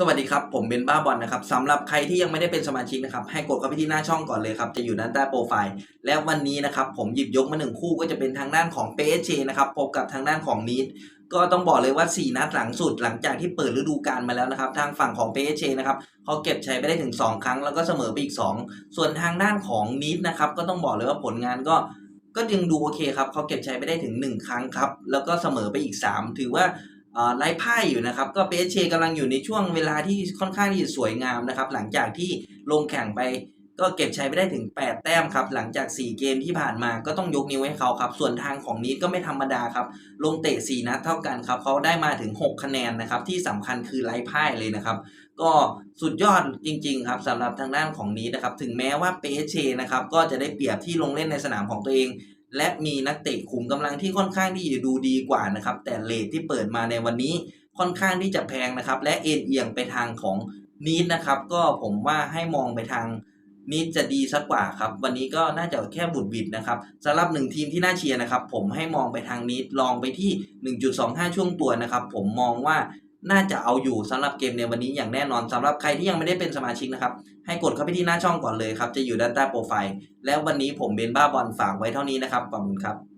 สวัสดีครับ ผมเบนบ้าบอลนะครับสำหรับใครที่ยังไม่ได้เป็นสมาชิกนะครับ ให้กดเข้าไปที่หน้าช่องก่อนเลยครับ จะอยู่ด้านใต้โปรไฟล์ และวันนี้นะครับผมหยิบยกมาหนึ่งคู่ก็จะเป็นทางด้านของ p s g นะครับพบกับทางด้านของนีดก็ต้องบอกเลยว่า 4 นัดหลังสุดหลังจากที่เปิดฤดูกาลมาแล้วนะครับ ทางฝั่งของ p s g นะครับเขาเก็บชัยไปได้ถึง 2 ครั้งแล้วก็เสมอไปอีก 2 ส่วนทางด้านของนีดนะครับก็ต้องบอกเลยว่าผลงานก็ก็ยังดูโอเคครับเขาเก็บชัยไปได้ถึง 1 ครั้งครับแล้วก็เสมอไปอีก 3 ถือว่า อ่ไร้พ่ายอยู่นะครับก็เปเชกำลังอยู่ในช่วงเวลาที่ค่อนข้างที่จะสวยงามนะครับ หลังจากที่ลงแข่งไปก็เก็บชัยไปได้ถึง 8 แต้มครับ หลังจาก 4 เกมที่ผ่านมาก็ต้องยกนิ้วให้เขาครับ ส่วนทางของนี้ก็ไม่ธรรมดาครับ ลงเตะ 4 นัดเท่ากันครับเขาได้มาถึง 6 คะแนนนะครับ ที่สำคัญคือไร้พ่ายเลยนะครับ ก็สุดยอดจริง ๆ ครับสำหรับทางด้านของนี้นะครับ ถึงแม้ว่าเปเชนะครับ ก็จะได้เปรียบที่ลงเล่นในสนามของตัวเอง และมีนักเตะขุมกำลังที่ค่อนข้างที่จะดูดีกว่านะครับ แต่เลทที่เปิดมาในวันนี้ค่อนข้างที่จะแพงนะครับ และเอ็นเอียงไปทางของนีดนะครับ ก็ผมว่าให้มองไปทางนีดจะดีสักกว่าครับ วันนี้ก็น่าจะแค่บุดบิดนะครับสำหรับหนึ่งทีมที่น่าเชียร์นะครับ ผมให้มองไปทางนีดลองไปที่ 1.25 ช่วงตัวนะครับ ผมมองว่า น่าจะเอาอยู่สำหรับเกมในวันนี้อย่างแน่นอนสำหรับใครที่ยังไม่ได้เป็นสมาชิกนะครับ ให้กดเข้าไปที่หน้าช่องก่อนเลยครับ จะอยู่ด้านใต้โปรไฟล์ แล้ววันนี้ผมเบนบ้าบอลฝากไว้เท่านี้นะครับขอบคุณครับ